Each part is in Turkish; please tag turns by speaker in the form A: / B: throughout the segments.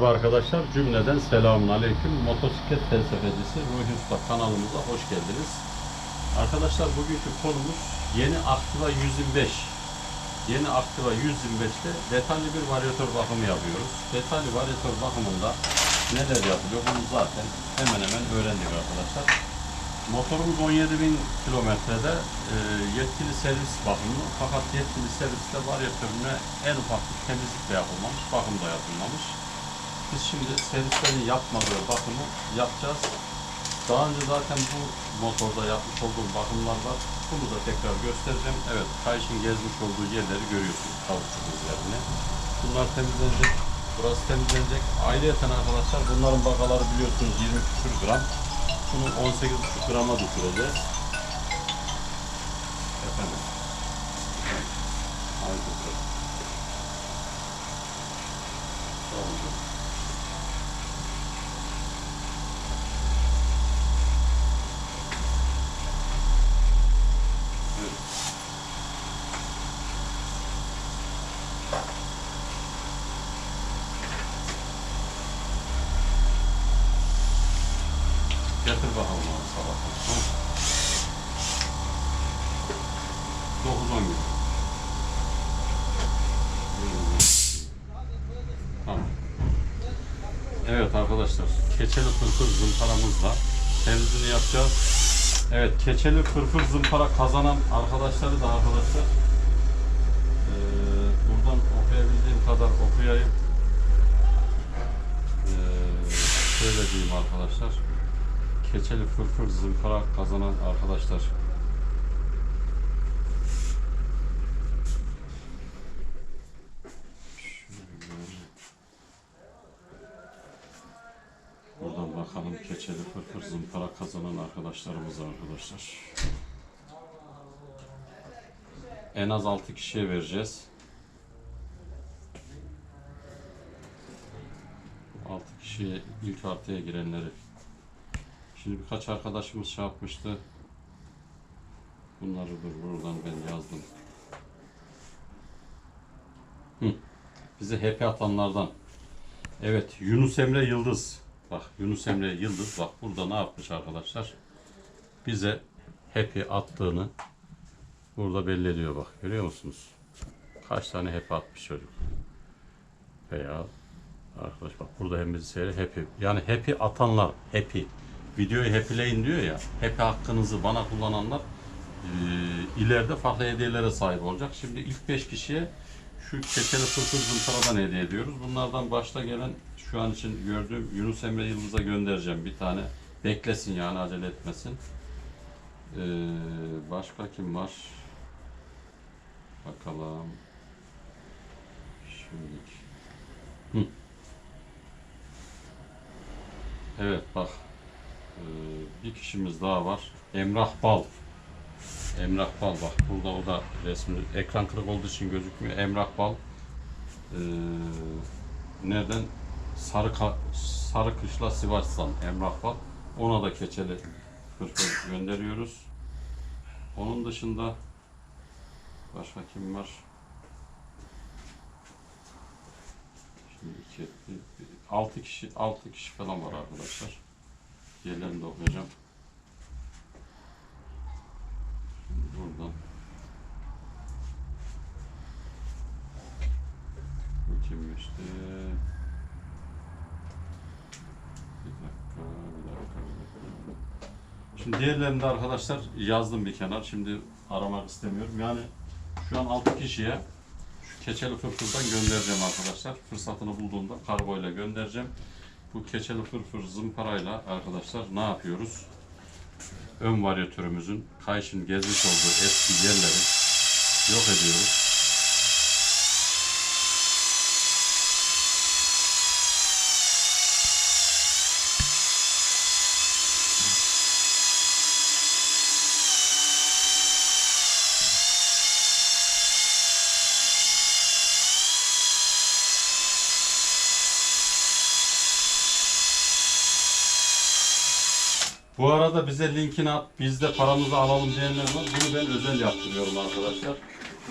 A: Merhaba arkadaşlar, cümleden selamun aleyküm. Motosiklet felsefecisi Ruhi Usta kanalımıza hoş geldiniz. Arkadaşlar bugünkü konumuz yeni Activa 125. Yeni Activa 125'te detaylı bir varyatör bakımı yapıyoruz. Detaylı varyatör bakımında neler yapılıyor bunu zaten hemen hemen öğrendik arkadaşlar. Motorumuz 17.000 kilometrede e, yetkili servis bakımı fakat yetkili serviste varyatörüne en ufak bir temizlik de yapılmamış, bakım da yapılmamış. Biz şimdi servislerin yapmadığı bakımı yapacağız. Daha önce zaten bu motorda yapmış olduğum bakımlar var. Bunu da tekrar göstereceğim. Evet, kayışın gezmiş olduğu yerleri görüyorsunuz. Kavukçuk izlerini. Bunlar temizlenecek. Burası temizlenecek. Ayrıyeten arkadaşlar bunların bakaları biliyorsunuz 20 küsür gram. Bunu 18,5 grama düşüreceğiz. Efendim. Haydi bakalım. Oldu. Evet. Getir bakalım. Tamam. 9-10 gün. Tamam. Evet arkadaşlar, keçeli fırfır zımparamızla temizliğini yapacağız. Evet, keçeli fırfır zımpara kazanan arkadaşları da arkadaşlar eee, buradan okuyabildiğim kadar okuyayım. Eee şöyle diyeyim arkadaşlar. Keçeli fırfır zımpara kazanan arkadaşlar. Buradan bakalım keçeli fırfır zımpara kazanan arkadaşlarımız arkadaşlar. En az 6 kişiye vereceğiz. 6 kişiye ilk artıya girenleri. Şimdi birkaç arkadaşımız şey yapmıştı. Bunları dur buradan ben yazdım. Hı. Bize HP atanlardan. Evet Yunus Emre Yıldız. Bak Yunus Emre Yıldız bak burada ne yapmış arkadaşlar? Bize happy attığını burada belli ediyor bak. Görüyor musunuz? Kaç tane happy atmış çocuk. Veya arkadaş bak burada hem bizi seyrediyor happy. Yani happy atanlar happy. Videoyu happyleyin diyor ya. Happy hakkınızı bana kullananlar eee, ileride farklı hediyelere sahip olacak. Şimdi ilk 5 kişiye şu keçeli fırfır zımparadan hediye ediyoruz. Bunlardan başta gelen şu an için gördüğüm Yunus Emre Yıldız'a göndereceğim bir tane. Beklesin yani acele etmesin. Ee, başka kim var? Bakalım. Şimdilik. Hı. Evet bak. Ee, bir kişimiz daha var. Emrah Bal. Emrah Bal bak burada o da resmi ekran kırık olduğu için gözükmüyor. Emrah Bal ee, nereden Sarı Sarı Kışla Sivas'tan Emrah Bal. Ona da keçeli fırfır gönderiyoruz. Onun dışında başka kim var? Şimdi iki, altı kişi, altı kişi falan var arkadaşlar. Diğerlerini de okuyacağım. Şimdi buradan. Bu kimmişti? Bir dakika, bir dakika, bir dakika. Şimdi diğerlerini de arkadaşlar yazdım bir kenar. Şimdi aramak istemiyorum. Yani şu an 6 kişiye şu keçeli fırfırdan göndereceğim arkadaşlar. Fırsatını bulduğumda kargoyla göndereceğim. Bu keçeli fırfır zımparayla arkadaşlar ne yapıyoruz? Ön varyatörümüzün kayışın gezmiş olduğu eski yerleri yok ediyoruz. Bu arada bize linkini at, biz de paramızı alalım diyenler var. Bunu ben özel yaptırıyorum arkadaşlar.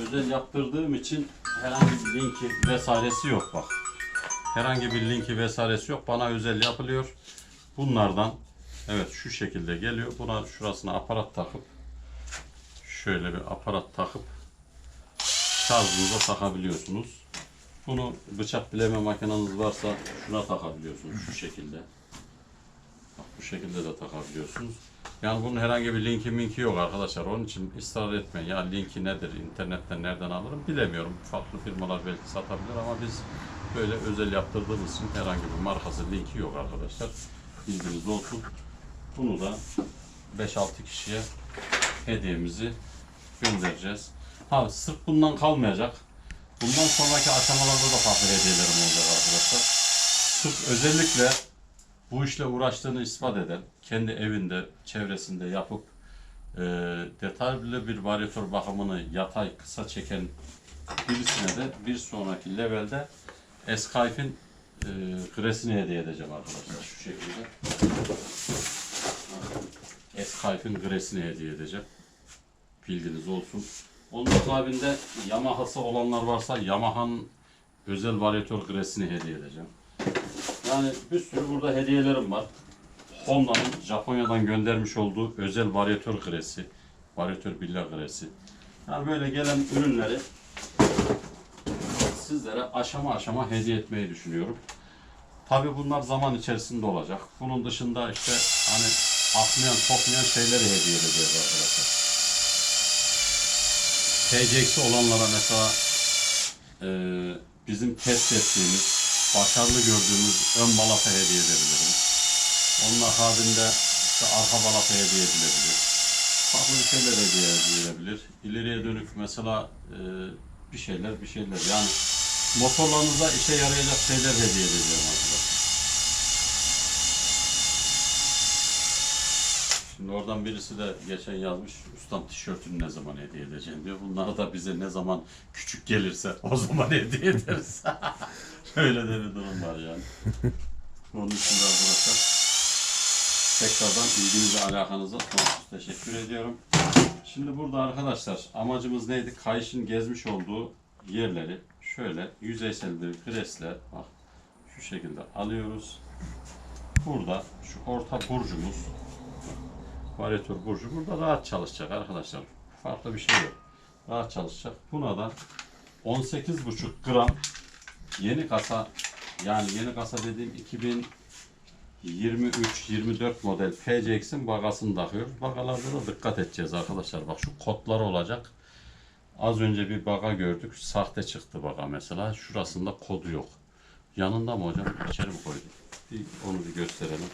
A: Özel yaptırdığım için herhangi bir linki vesairesi yok bak. Herhangi bir linki vesairesi yok. Bana özel yapılıyor. Bunlardan evet şu şekilde geliyor. Buna şurasına aparat takıp şöyle bir aparat takıp şarjınıza takabiliyorsunuz. Bunu bıçak bileme makineniz varsa şuna takabiliyorsunuz şu şekilde. Bu şekilde de takabiliyorsunuz. Yani bunun herhangi bir linki minki yok arkadaşlar. Onun için ısrar etmeyin. Ya linki nedir, internetten nereden alırım bilemiyorum. Farklı firmalar belki satabilir ama biz böyle özel yaptırdığımız için herhangi bir markası linki yok arkadaşlar. Bilginiz olsun. Bunu da 5-6 kişiye hediyemizi göndereceğiz. Ha sırf bundan kalmayacak. Bundan sonraki aşamalarda da farklı hediyelerim olacak arkadaşlar. Sırf özellikle bu işle uğraştığını ispat eden, kendi evinde, çevresinde yapıp e, detaylı bir varyatör bakımını yatay kısa çeken birisine de bir sonraki levelde Escafe'in e, gresini hediye edeceğim arkadaşlar şu şekilde. Escafe'in gresini hediye edeceğim. Bilginiz olsun. Onun akabinde Yamaha'sı olanlar varsa Yamaha'nın özel varyatör gresini hediye edeceğim. Yani bir sürü burada hediyelerim var. Honda'nın Japonya'dan göndermiş olduğu özel varyatör gresi, varyatör billa gresi. Yani böyle gelen ürünleri sizlere aşama aşama hediye etmeyi düşünüyorum. Tabii bunlar zaman içerisinde olacak. Bunun dışında işte hani akmayan, kokmayan şeyleri hediye edeceğiz arkadaşlar. TCX'i olanlara mesela e, bizim test ettiğimiz, başarılı gördüğümüz ön balata hediye edebilirim. Onun akabinde işte arka balata hediye edilebilir. Farklı bir şeyler hediye edilebilir. İleriye dönük mesela e, bir şeyler bir şeyler yani motorlarınıza işe yarayacak şeyler hediye edeceğim arkadaşlar. Şimdi oradan birisi de geçen yazmış, ustam tişörtünü ne zaman hediye edeceğim diyor. Bunları da bize ne zaman küçük gelirse o zaman hediye ederiz. Öyle de bir durum var yani. Onun için de arkadaşlar tekrardan ilginize alakanıza sonsuz teşekkür ediyorum. Şimdi burada arkadaşlar amacımız neydi? Kayışın gezmiş olduğu yerleri şöyle yüzeysel bir presle bak şu şekilde alıyoruz. Burada şu orta burcumuz varyatör burcu burada rahat çalışacak arkadaşlar. Farklı bir şey yok. Rahat çalışacak. Buna da 18,5 gram yeni kasa yani yeni kasa dediğim 2023-24 model PCX'in bagasını takıyoruz. Bagalarda da dikkat edeceğiz arkadaşlar. Bak şu kodları olacak. Az önce bir baga gördük. Sahte çıktı baga mesela. Şurasında kodu yok. Yanında mı hocam? İçeri mi koyduk? Bir onu bir gösterelim.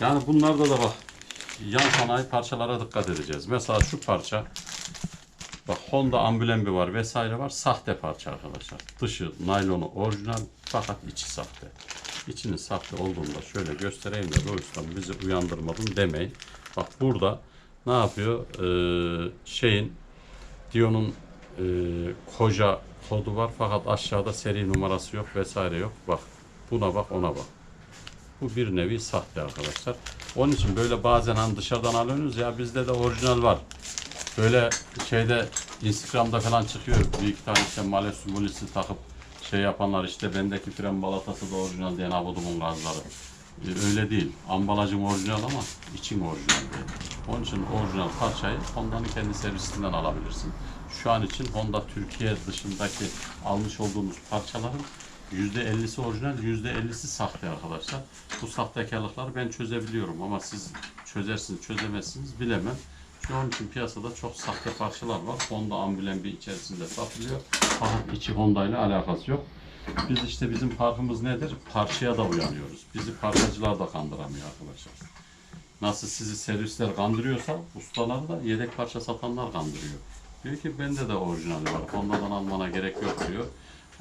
A: Yani bunlarda da bak yan sanayi parçalara dikkat edeceğiz. Mesela şu parça bak Honda amblembi var vesaire var. Sahte parça arkadaşlar. Dışı naylonu orijinal fakat içi sahte. İçinin sahte olduğunda şöyle göstereyim de Royston bizi uyandırmadın demeyin. Bak burada ne yapıyor? Ee, şeyin Dion'un e, koca kodu var fakat aşağıda seri numarası yok vesaire yok. Bak buna bak ona bak. Bu bir nevi sahte arkadaşlar. Onun için böyle bazen hani dışarıdan alıyorsunuz ya bizde de orijinal var. Böyle şeyde Instagram'da falan çıkıyor. Bir iki tane işte male sümbolisi takıp şey yapanlar işte bendeki fren balatası da orijinal diyen abudumun gazları. Ee, Öyle değil. Ambalajım orijinal ama içim orijinal değil. Onun için orijinal parçayı Honda'nın kendi servisinden alabilirsin. Şu an için Honda Türkiye dışındaki almış olduğumuz parçaların %50'si orijinal, %50'si sahte arkadaşlar. Bu sahtekarlıkları ben çözebiliyorum ama siz çözersiniz, çözemezsiniz bilemem. Şu an için piyasada çok sahte parçalar var. Honda amblem bir içerisinde satılıyor. Fakat içi Honda ile alakası yok. Biz işte bizim farkımız nedir? Parçaya da uyanıyoruz. Bizi parçacılar da kandıramıyor arkadaşlar. Nasıl sizi servisler kandırıyorsa ustaları da yedek parça satanlar kandırıyor. Diyor ki bende de orijinali var. Honda'dan almana gerek yok diyor.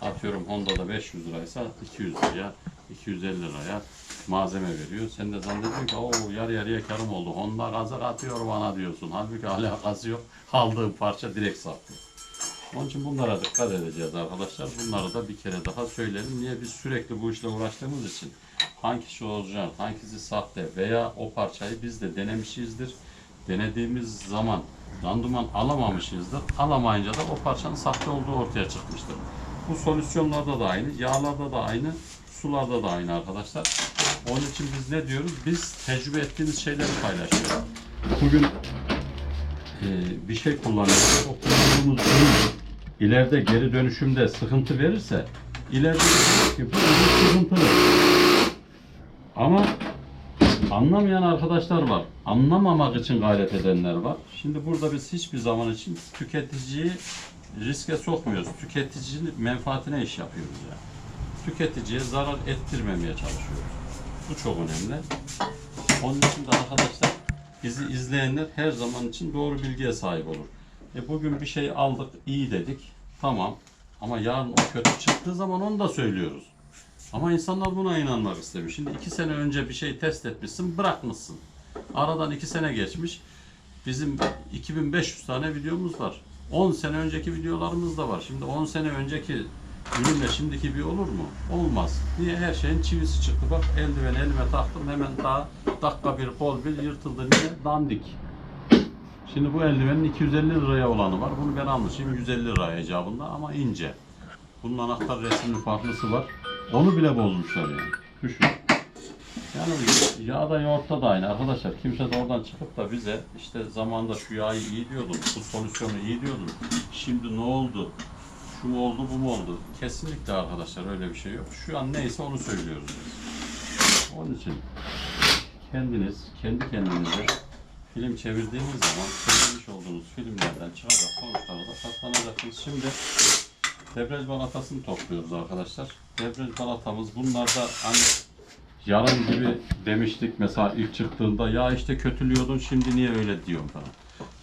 A: Atıyorum Honda'da 500 liraysa 200 liraya, 250 liraya malzeme veriyor. Sen de zannediyorsun ki o yarı yarıya karım oldu. Honda gazı atıyor bana diyorsun. Halbuki alakası yok. Aldığın parça direkt satıyor. Onun için bunlara dikkat edeceğiz arkadaşlar. Bunları da bir kere daha söyleyelim. Niye biz sürekli bu işle uğraştığımız için hangisi orijinal, hangisi sahte veya o parçayı biz de denemişizdir. Denediğimiz zaman randıman alamamışızdır. Alamayınca da o parçanın sahte olduğu ortaya çıkmıştır. Bu solüsyonlarda da aynı, yağlarda da aynı, sularda da aynı arkadaşlar. Onun için biz ne diyoruz? Biz tecrübe ettiğimiz şeyleri paylaşıyoruz. Bugün e, bir şey kullanıyoruz. O kullandığımız ürün ileride geri dönüşümde sıkıntı verirse ileride ki bu. Ama anlamayan arkadaşlar var. Anlamamak için gayret edenler var. Şimdi burada biz hiçbir zaman için tüketiciyi riske sokmuyoruz. Tüketicinin menfaatine iş yapıyoruz yani. Tüketiciye zarar ettirmemeye çalışıyoruz. Bu çok önemli. Onun için de arkadaşlar bizi izleyenler her zaman için doğru bilgiye sahip olur. E bugün bir şey aldık, iyi dedik. Tamam. Ama yarın o kötü çıktığı zaman onu da söylüyoruz. Ama insanlar buna inanmak istemiyor. Şimdi iki sene önce bir şey test etmişsin, bırakmışsın. Aradan iki sene geçmiş. Bizim 2500 tane videomuz var. 10 sene önceki videolarımız da var. Şimdi 10 sene önceki ürünle şimdiki bir olur mu? Olmaz. Niye? Her şeyin çivisi çıktı. Bak eldiven elime taktım hemen daha dakika bir kol bir yırtıldı. Niye? Dandik. Şimdi bu eldivenin 250 liraya olanı var. Bunu ben almışım 150 liraya icabında ama ince. Bunun anahtar resminin farklısı var. Onu bile bozmuşlar yani. Düşün. Yani yağda yoğurtta da aynı arkadaşlar. Kimse de oradan çıkıp da bize işte zamanda şu yağı iyi diyordun, bu solüsyonu iyi diyordun. Şimdi ne oldu? Şu mu oldu, bu mu oldu? Kesinlikle arkadaşlar öyle bir şey yok. Şu an neyse onu söylüyoruz. Onun için kendiniz, kendi kendinize film çevirdiğiniz zaman çevirmiş olduğunuz filmlerden çıkacak sonuçlara da katlanacaksınız. Şimdi debriyaj balatasını topluyoruz arkadaşlar. Debriyaj balatamız bunlarda hani yarım gibi demiştik mesela ilk çıktığında ya işte kötülüyordun şimdi niye öyle diyorum falan.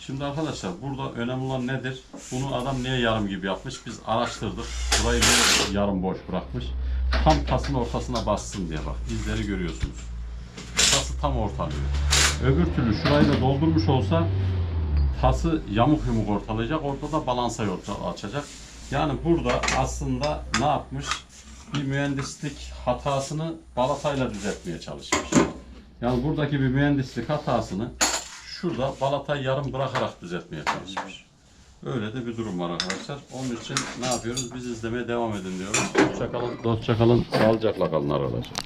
A: Şimdi arkadaşlar burada önemli olan nedir? Bunu adam niye yarım gibi yapmış? Biz araştırdık. Burayı niye yarım boş bırakmış? Tam tasın ortasına bassın diye bak. İzleri görüyorsunuz. Tası tam ortalıyor. Öbür türlü şurayı da doldurmuş olsa tası yamuk yumuk ortalayacak. Ortada balansayı orta açacak. Yani burada aslında ne yapmış? Bir mühendislik hatasını balatayla düzeltmeye çalışmış. Yani buradaki bir mühendislik hatasını şurada balatayı yarım bırakarak düzeltmeye çalışmış. Öyle de bir durum var arkadaşlar. Onun için ne yapıyoruz? Biz izlemeye devam edin diyoruz. Hoşçakalın, dostça kalın, sağlıcakla kalın arkadaşlar.